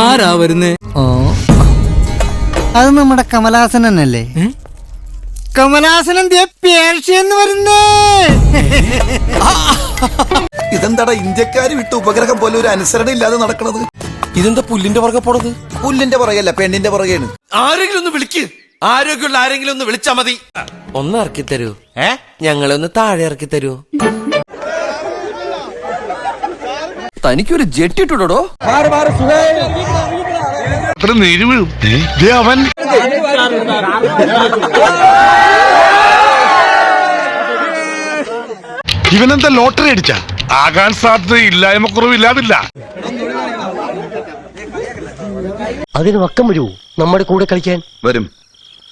ആരാ വരുന്നേ? ഓ അത് നമ്മുടെ കമലാസൻ തന്നെയല്ലേ കമലാസനം പേർഷ്യന്ന് വരുന്നേ. ഇതെന്താടാ ഇന്ത്യക്കാര് വിട്ട് ഉപഗ്രഹം പോലെ ഒരു അനുസരണ ഇല്ലാതെ നടക്കണത്? ഇതെന്താ പുല്ലിന്റെ പുറകെ പോണത്? പുല്ലിന്റെ പുറകെയല്ല പെണ്ണിന്റെ പുറകെയാണ്. ആരെങ്കിലും ഒന്ന് വിളിക്ക്. ആരോഗ്യമുള്ള ആരെങ്കിലും ഒന്ന് വിളിച്ചാ മതി. ഒന്ന് ഇറക്കി തരൂ ഏ? ഞങ്ങളെ ഒന്ന് താഴെ ഇറക്കി തരൂ തനിക്കൊരു ജെറ്റ് ഇട്ടുടോ അവൻ. ഇവനെന്താ ലോട്ടറി അടിച്ച? ആകാൻ സാധ്യത ഇല്ലായ്മ കുറവില്ലാതില്ല അതിന് വക്കം വരൂ നമ്മുടെ കൂടെ കളിക്കാൻ. വരും.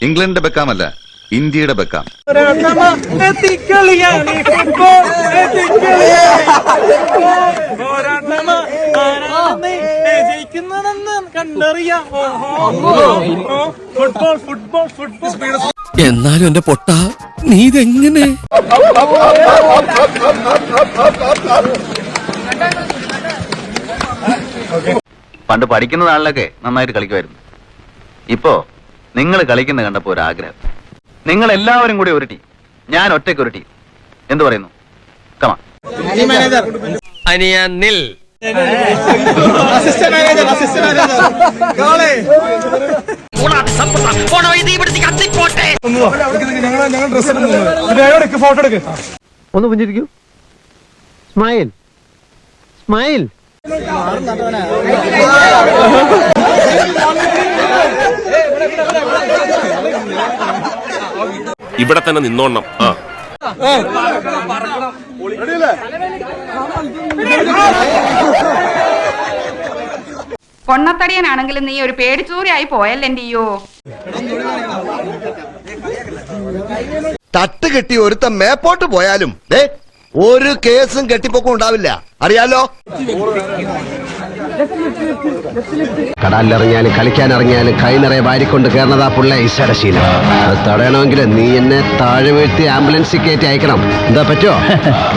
ഇംഗ്ലണ്ടിന്റെ ബെക്കാമല്ല ഇന്ത്യയുടെ ബെക്കാം. എന്നാലും എന്റെ പൊട്ട നീ ഇതെങ്ങനെ? പണ്ട് പഠിക്കുന്ന നാളിലൊക്കെ നന്നായിട്ട് കളിക്കുമായിരുന്നു. ഇപ്പോ നിങ്ങൾ കളിക്കുന്ന കണ്ടപ്പോ ഒരു ആഗ്രഹം നിങ്ങൾ എല്ലാവരും കൂടി ഒരു ടീം ഞാൻ ഒറ്റയ്ക്ക് ഒരു ടീം എന്തു പറയുന്നു? കമാ അനിയ നിൽ. ഒന്ന് പുഞ്ചിരിക്കൂ സ്മൈൽ സ്മൈൽ ഇവിടെ തന്നെ നിന്നോണം. ആ. പൊണ്ണത്തടിയനാണെങ്കിലും നീ ഒരു പേടിച്ചൂരിയായി പോയല്ലെന്റിയോ തട്ട് കെട്ടി ഒരുത്ത മേപ്പോട്ട് പോയാലും ദേ ഒരു കേസും കെട്ടിപ്പൊക്കം ഉണ്ടാവില്ല. അറിയാലോ? കടലിറങ്ങിയാലും കളിക്കാൻ ഇറങ്ങിയാലും കൈ നിറയെ വാരിക്കൊണ്ട് കയറുന്നതാ പുള്ള ഈശ്വരശീലം അത് തടയണമെങ്കിൽ നീ എന്നെ താഴെ വീഴ്ത്തി ആംബുലൻസിൽ കയറ്റി അയക്കണം. എന്താ പറ്റോ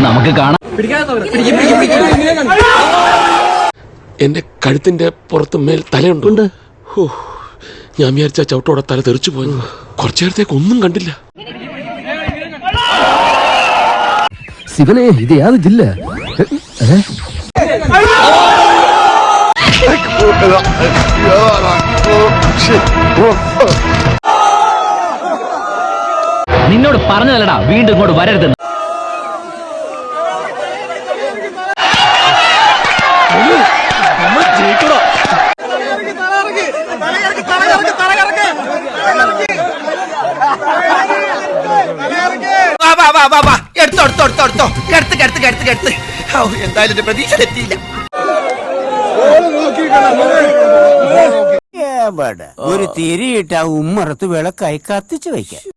നമുക്ക് കാണാം. എന്റെ കഴുത്തിന്റെ പുറത്ത് മേൽ തലയുണ്ട്? ഞാൻ വിചാരിച്ച ചവിട്ടോടെ തല തെറിച്ചു പോയി. കുറച്ചു നേരത്തേക്ക് ഒന്നും കണ്ടില്ല. ശിവനെ ഇത് യാത് ജില്ല. നിന്നോട് പറഞ്ഞതല്ലടാ വീണ്ടും ഇങ്ങോട്ട് വരരുത് എടുത്തോ എടുത്തോ എടുത്തോ എന്തായാലും പ്രതീക്ഷ എത്തിയില്ല ഒരു തിരിയിട്ട ഉമ്മറത്ത് വിളക്കായി കത്തിച്ചു വയ്ക്കാം